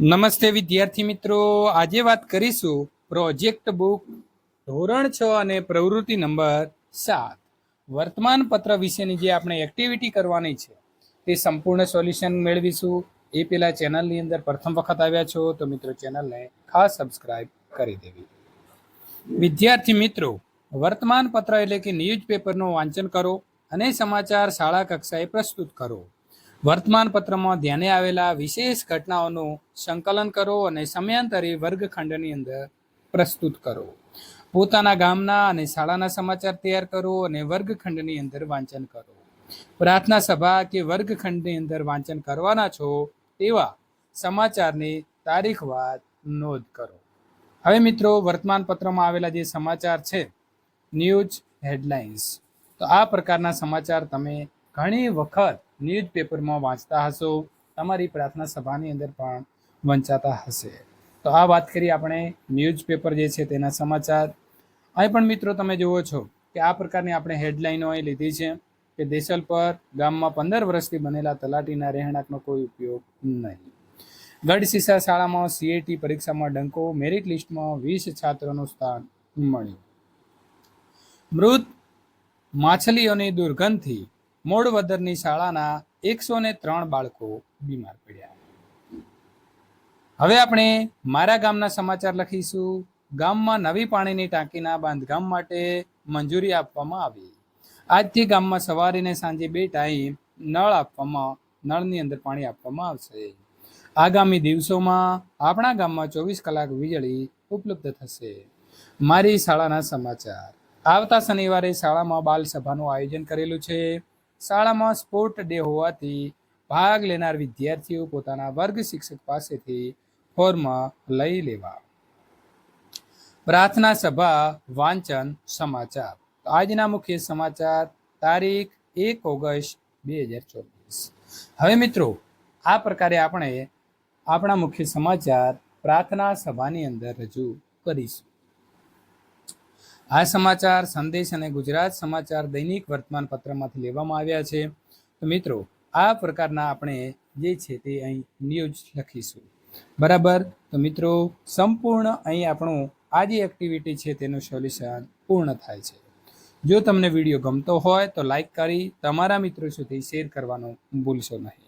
નમસ્તે વિદ્યાર્થી મિત્રો. આજે વાત કરીશું પ્રોજેક્ટ બુક ધોરણ છ અને પ્રવૃત્તિ નંબર સાત. વર્તમાન પત્ર વિશેની જે આપણે એક્ટિવિટી કરવાની છે, તે સંપૂર્ણ સોલ્યુશન મેળવીશું. એ પેલા ચેનલની અંદર પ્રથમ વખત આવ્યા છો, તો મિત્રો ચેનલને ખાસ સબસ્ક્રાઇબ કરી દેવી. વિદ્યાર્થી મિત્રો વર્તમાન પત્ર એટલે કે ન્યૂઝ પેપરનું વાંચન કરો અને સમાચાર શાળા કક્ષાએ પ્રસ્તુત કરો. વર્તમાન પત્રમાં ધ્યાને આવેલા વિશેષ ઘટનાઓનું સંકલન કરો અને સમયાંતરે વર્ગખંડની અંદર પ્રસ્તુત કરો. પોતાના ગામના અને શાળાના સમાચાર તૈયાર કરો અને વર્ગખંડની અંદર વાંચન કરો. પ્રાર્થના સભા કે વર્ગખંડની અંદર વાંચન કરવાના છો તેવા સમાચારની તારીખવાર નોંધ કરો. હવે મિત્રો વર્તમાન પત્રમાં આવેલા જે સમાચાર છે, ન્યૂઝ હેડલાઇન્સ. તો આ પ્રકારના સમાચાર તમે ઘણી વખત ન્યૂઝ પેપરમાં વાંચતા હશો, તમારી પ્રાર્થના સભાની અંદર પણ વંચાતા હશે. તો આ વાત કરી આપણે ન્યૂઝ પેપર જે છે તેના સમાચાર. અહીં પણ મિત્રો તમે જુઓ છો કે આ પ્રકારની આપણે હેડલાઇનો અહીં લીધી છે કે દેશલ પર ગામમાં પંદર વર્ષથી બનેલા તલાટીના રહેણાંકનો કોઈ ઉપયોગ નહીં. ગઢસીસા શાળામાં સીએટી પરીક્ષામાં ડંકો મેરિટ લિસ્ટમાં વીસ છાત્રોનું સ્થાન મળ્યું. મૃત માછલીઓની દુર્ગંધથી મોડવદરની શાળાના એકસો ને ત્રણ બાળકો બીમાર પડ્યા. હવે આપણે મારા ગામના સમાચાર લખીશું. ગામમાં નવી પાણીની ટાંકીના બાંધકામ માટે મંજૂરી આપવામાં આવી. આજથી ગામમાં સવારે ને સાંજે બે ટાઈમ નળ આપવામાં, નળની અંદર પાણી આપવામાં આવશે. આગામી દિવસોમાં આપણા ગામમાં ચોવીસ કલાક વીજળી ઉપલબ્ધ થશે. મારી શાળાના સમાચાર. આવતા શનિવારે શાળામાં બાલ સભાનું આયોજન કરેલું છે. શાળામાં સ્પોર્ટ ડે હોવાથી ભાગ લેનાર વિદ્યાર્થીઓ પોતાના વર્ગ શિક્ષક પાસેથી ફોર્મ લઈ લેવા. પ્રાર્થના સભા, વાંચન, સમાચાર. આજના મુખ્ય સમાચાર, તારીખ એક ઓગસ્ટ બે હજાર ચોવીસ. હવે મિત્રો, આ પ્રકારે આપણે આપણા મુખ્ય સમાચાર પ્રાર્થના સભાની અંદર રજૂ કરીશું. આ સમાચાર સંદેશ અને ગુજરાત સમાચાર દૈનિક વર્તમાન પત્રમાંથી લેવામાં આવ્યા છે. તો મિત્રો, આ પ્રકારના આપણે જે છે તે અહીં ન્યૂઝ લખીશું. બરાબર? તો મિત્રો, સંપૂર્ણ અહીં આપણું આ જે એક્ટિવિટી છે તેનું સોલ્યુશન પૂર્ણ થાય છે. જો તમને વીડિયો ગમતો હોય તો લાઈક કરી, તમારા મિત્રો સુધી શેર કરવાનું ભૂલશો નહીં.